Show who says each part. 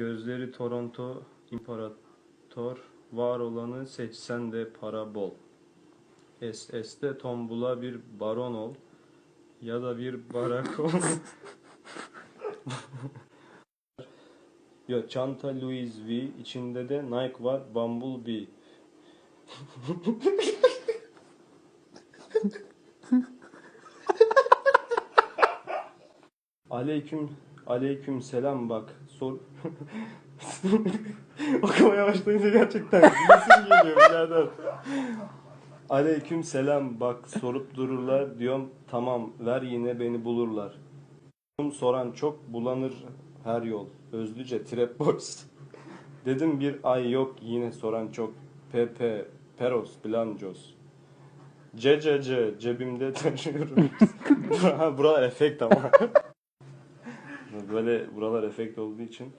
Speaker 1: Gözleri Toronto imparator var olanı seçsen de para bol. SS'de tombula bir baron ol ya da bir barak ol. ya çanta Louis V içinde de Nike var Bumblebee. Aleyküm aleyküm selam bak sor okumaya başlayınca gerçekten gülüsüm geliyor birader. Aleyküm selam bak sorup dururlar diyorum tamam ver yine beni bulurlar. Soran çok bulanır her yol. Özlüce trap boys. Dedim bir ay yok yine soran çok. Pepe, Peros, Blancos. CCC cebimde taşıyorum. ha buralar efekt ama. Böyle buralar efekt olduğu için